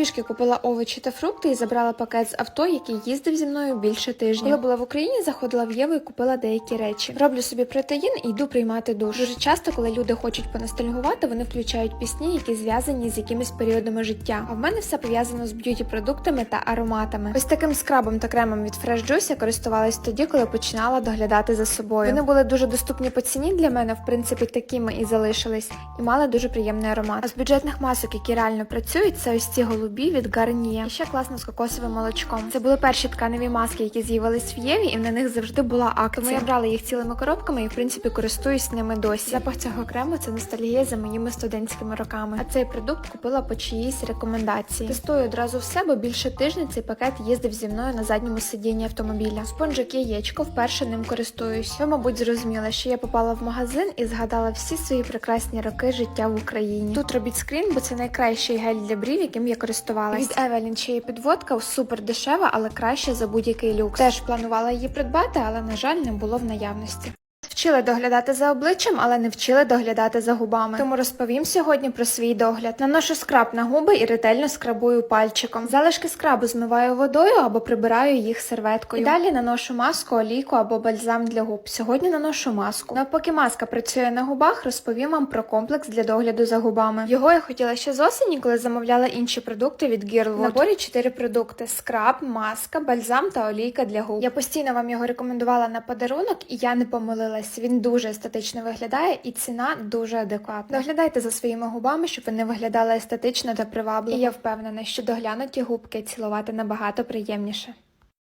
пішки купила овочі та фрукти і забрала пакет з авто, який їздив зі мною більше тижня. Коли була в Україні, заходила в Єву і купила деякі речі. Роблю собі протеїн і йду приймати душ. Дуже часто, коли люди хочуть поностальгувати, вони включають пісні, які зв'язані з якимись періодами життя. А в мене все пов'язано з б'юті продуктами та ароматами. Ось таким скрабом та кремом від Fresh Juice я користувалась тоді, коли починала доглядати за собою. Вони були дуже доступні по ціні для мене, в принципі, такими і залишились, і мали дуже приємний аромат. А з бюджетних масок, які реально працюють, це ось ці голубі від Garnier. І ще класно з кокосовим молочком. Це були перші тканеві маски, які з'явились в Єві, і на них завжди була акція. Тому я брала їх цілими коробками і в принципі користуюсь ними досі. Запах цього крему це ностальгія за моїми студентськими роками. А цей продукт купила по чиїсь рекомендації. Тестую одразу все, бо більше тижня цей пакет їздив зі мною на задньому сидінні автомобіля. Спонжик яєчко, вперше ним користуюсь. Ви, мабуть, зрозуміли, що я попала в магазин і згадала всі свої прекрасні роки життя в Україні. Тут робіть скрін, бо це найкращий гель для брів, яким я користувалась. Від Евелін ще є підводка, супер дешева, але краще за будь-який люкс. Теж планувала її придбати, але на жаль, не було в наявності. Вчили доглядати за обличчям, але не вчили доглядати за губами. Тому розповім сьогодні про свій догляд. Наношу скраб на губи і ретельно скрабую пальчиком. Залишки скрабу змиваю водою або прибираю їх серветкою. І далі наношу маску, олійку або бальзам для губ. Сьогодні наношу маску. Навпаки, маска працює на губах. Розповім вам про комплекс для догляду за губами. Його я хотіла ще з осені, коли замовляла інші продукти від Girlwood. В наборі 4 продукти: скраб, маска, бальзам та олійка для губ. Я постійно вам його рекомендувала на подарунок, і я не помилилась. Він дуже естетично виглядає, і ціна дуже адекватна. Доглядайте за своїми губами, щоб вони виглядали естетично та привабливо. І я впевнена, що доглянуті губки цілувати набагато приємніше.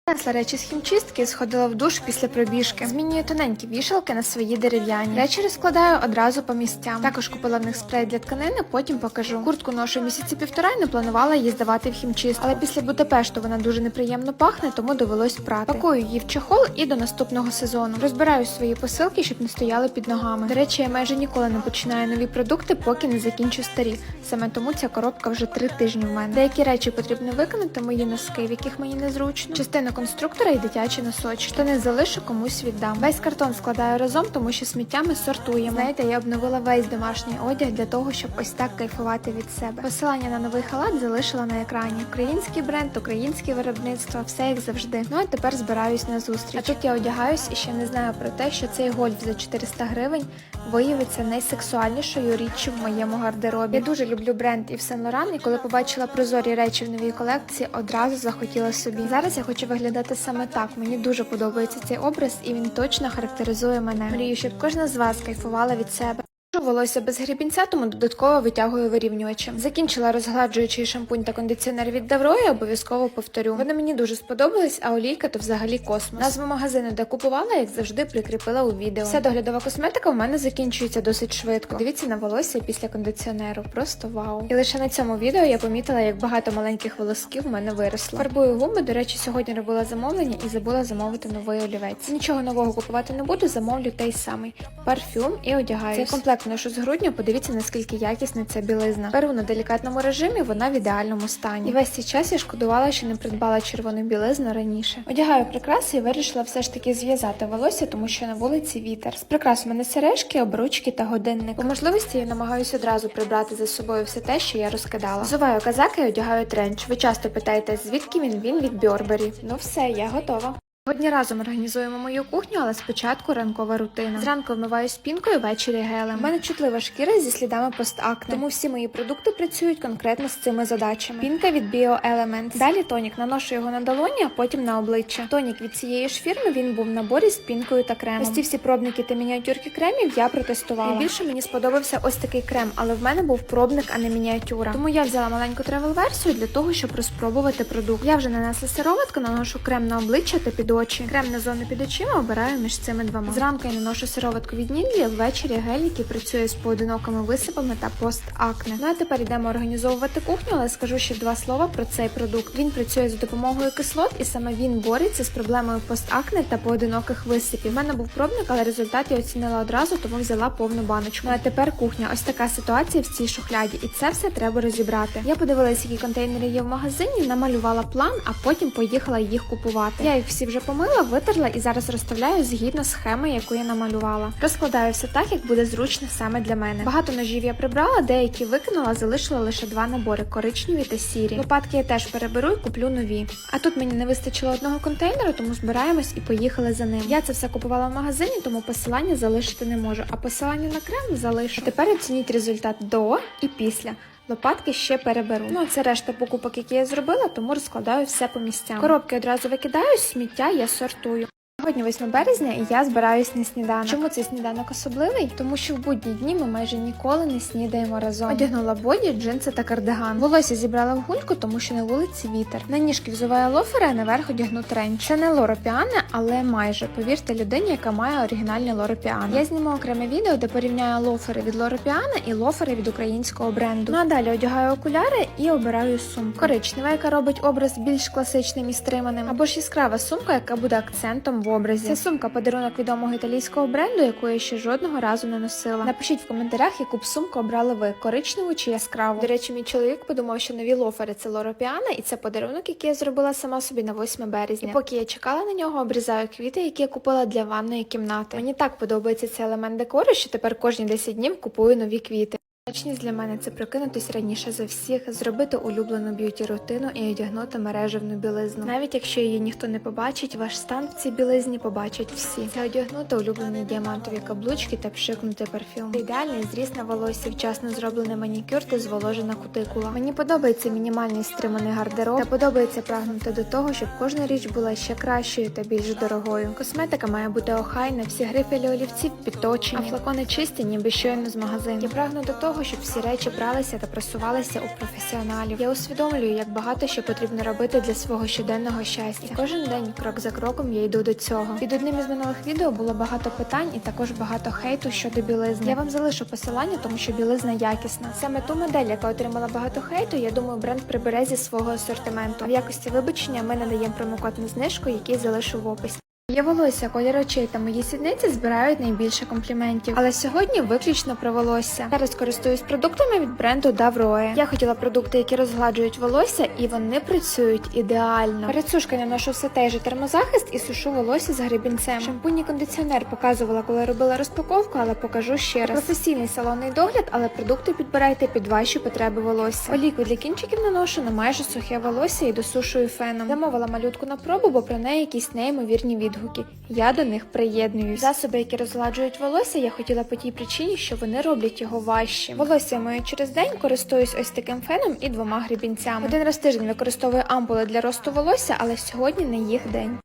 Несла речі з хімчистки, сходила в душ після пробіжки. Змінюю тоненькі вішалки на свої дерев'яні. Речі розкладаю одразу по місцям. Також купила в них спрей для тканини, потім покажу. Куртку ношу місяці півтора і не планувала її здавати в хімчистку. Але після Будапешту вона дуже неприємно пахне, тому довелось прати. Пакую її в чохол і до наступного сезону. Розбираю свої посилки, щоб не стояли під ногами. До речі, я майже ніколи не починаю нові продукти, поки не закінчу старі. Саме тому ця коробка вже три тижні в мене. Деякі речі потрібно виконати, мої носки, в яких мені незручно. Частину конструктора і дитячі носочки. Штани залишу, комусь віддам. Весь картон складаю разом, тому що сміттями сортуємо. Знаєте, я обновила весь домашній одяг для того, щоб ось так кайфувати від себе. Посилання на новий халат залишила на екрані. Український бренд, українське виробництво, все як завжди. Ну а тепер збираюсь на зустріч. А тут я одягаюсь і ще не знаю про те, що цей гольф за 400 гривень виявиться найсексуальнішою річчю в моєму гардеробі. Я дуже люблю бренд Yves Saint Laurent, і коли побачила прозорі речі в новій колекції, одразу захотіла собі. Зараз я хочу виглядати саме так. Мені дуже подобається цей образ, і він точно характеризує мене. Мрію, щоб кожна з вас кайфувала від себе. Волосся без грібінця, тому додатково витягую вирівнювачем. Закінчила розгладжуючий шампунь та кондиціонер від Давро і обов'язково повторю. Вони мені дуже сподобались, а олійка то взагалі космос. Назву магазину, де купувала, як завжди, прикріпила у відео. Вся доглядова косметика в мене закінчується досить швидко. Дивіться на волосся після кондиціонеру. Просто вау. І лише на цьому відео я помітила, як багато маленьких волосків в мене виросло. Фарбую губи. До речі, сьогодні робила замовлення і забула замовити новий олівець. Нічого нового купувати не буду, замовлю той самий парфюм і одягаюсь. Цей комплект ношу з грудня. Подивіться наскільки якісна ця білизна. Беру на делікатному режимі, вона в ідеальному стані. І весь цей час я шкодувала, що не придбала червону білизну раніше. Одягаю прикраси і вирішила все ж таки зв'язати волосся, тому що на вулиці вітер. З прикрас у мене сережки, обручки та годинник. По можливості я намагаюся одразу прибрати за собою все те, що я розкидала. Взуваю казаки і одягаю тренч. Ви часто питаєте, звідки він він від Бьорбері. Ну все, я готова. Сьогодні разом організуємо мою кухню, але спочатку ранкова рутина. Зранку вмиваю спінкою, ввечері гелем. У мене чутлива шкіра зі слідами постакне, тому всі мої продукти працюють конкретно з цими задачами. Пінка від BioElements. Далі тонік наношу його на долоні, а потім на обличчя. Тонік від цієї ж фірми він був в наборі з пінкою та кремом. Ось ці всі пробники та мініатюрки кремів я протестувала. Найбільше мені сподобався ось такий крем, але в мене був пробник, а не мініатюра. Тому я взяла маленьку тревел-версію для того, щоб розпробувати продукт. Я вже нанесла сироватку, наношу крем на обличчя та під очі. Крем на зону під очима обираю між цими двома. Зранку я наношу сироватку від Ніві, ввечері гель, який працює з поодинокими висипами та постакне. Ну а тепер йдемо організовувати кухню, але скажу ще два слова про цей продукт. Він працює за допомогою кислот, і саме він бореться з проблемою постакне та поодиноких висипів. У мене був пробник, але результат я оцінила одразу, тому взяла повну баночку. Ну а тепер кухня. Ось така ситуація в цій шухляді, і це все треба розібрати. Я подивилася, які контейнери є в магазині, намалювала план, а потім поїхала їх купувати. Я їх всі вже помила, витерла і зараз розставляю згідно схеми, яку я намалювала. Розкладаю все так, як буде зручно саме для мене. Багато ножів я прибрала, деякі викинула, залишила лише два набори коричневі та сірі. Лопатки я теж переберу і куплю нові. А тут мені не вистачило одного контейнеру, тому збираємось і поїхали за ним. Я це все купувала в магазині, тому посилання залишити не можу. А посилання на крем залишу. А тепер оцініть результат до і після. Лопатки ще переберу. Ну, це решта покупок, які я зробила, тому розкладаю все по місцям. Коробки одразу викидаю, сміття я сортую. Сьогодні 8 березня і я збираюсь на сніданок. Чому цей сніданок особливий? Тому що в будні дні ми майже ніколи не снідаємо разом. Одягнула боді, джинси та кардиган. Волосся зібрала в гульку, тому що на вулиці вітер. На ніжки взуваю лофери, а наверх одягну тренч. Це не Лоро Піане, але майже повірте людині, яка має оригінальні лоропіане. Я зніму окреме відео, де порівняю лофери від Лоро Піане і лофери від українського бренду. Ну а далі одягаю окуляри і обираю сумку. Коричнева, яка робить образ більш класичним і стриманим, або ж яскрава сумка, яка буде акцентом в образі. Це сумка подарунок відомого італійського бренду, яку я ще жодного разу не носила. Напишіть в коментарях, яку б сумку обрали ви коричневу чи яскраву. До речі, мій чоловік подумав, що нові лофери це Лоро Піана, і це подарунок, який я зробила сама собі на 8 березня. І поки я чекала на нього, обрізаю квіти, які я купила для ванної кімнати. Мені так подобається цей елемент декору, що тепер кожні 10 днів купую нові квіти. Точність для мене це прокинутись раніше за всіх, зробити улюблену б'юті рутину і одягнути мережевну білизну. Навіть якщо її ніхто не побачить, ваш стан в цій білизні побачать всі. Це одягнути улюблені діамантові каблучки та пшикнути парфюм. Ідеальний зріз на волосі, вчасно зроблений манікюр та зволожена кутикула. Мені подобається мінімальний стриманий гардероб та подобається прагнути до того, щоб кожна річ була ще кращою та більш дорогою. Косметика має бути охайна, всі грифелі олівців підточені, а флакони чисті, ніби щойно з магазину. Я прагну до того, щоб всі речі пралися та просувалися у професіоналів. Я усвідомлюю, як багато що потрібно робити для свого щоденного щастя. І кожен день, крок за кроком, я йду до цього. Під одним із минулих відео було багато питань і також багато хейту щодо білизни. Я вам залишу посилання, тому що білизна якісна. Саме ту модель, яка отримала багато хейту, я думаю, бренд прибере зі свого асортименту. А в якості вибачення ми надаємо промокод на знижку, який залишу в описі. Є волосся, колір очей та мої сідниці збирають найбільше компліментів. Але сьогодні виключно про волосся. Зараз користуюсь продуктами від бренду Davroe. Я хотіла продукти, які розгладжують волосся, і вони працюють ідеально. Перед сушкою наношу все той же термозахист і сушу волосся з гребінцем. Шампунь і кондиціонер показувала, коли робила розпаковку, але покажу ще раз. Професійний салонний догляд, але продукти підбирайте під ваші потреби волосся. Олійку для кінчиків наношу на майже сухе волосся і досушую феном. Замовила малютку на пробу, бо про неї якісь неймовірні відгуки. Я до них приєднуюсь. Засоби, які розгладжують волосся, я хотіла по тій причині, що вони роблять його важчим. Волосся мою через день користуюсь ось таким феном і двома грібінцями. Один раз тиждень використовую ампули для росту волосся, але сьогодні не їх день.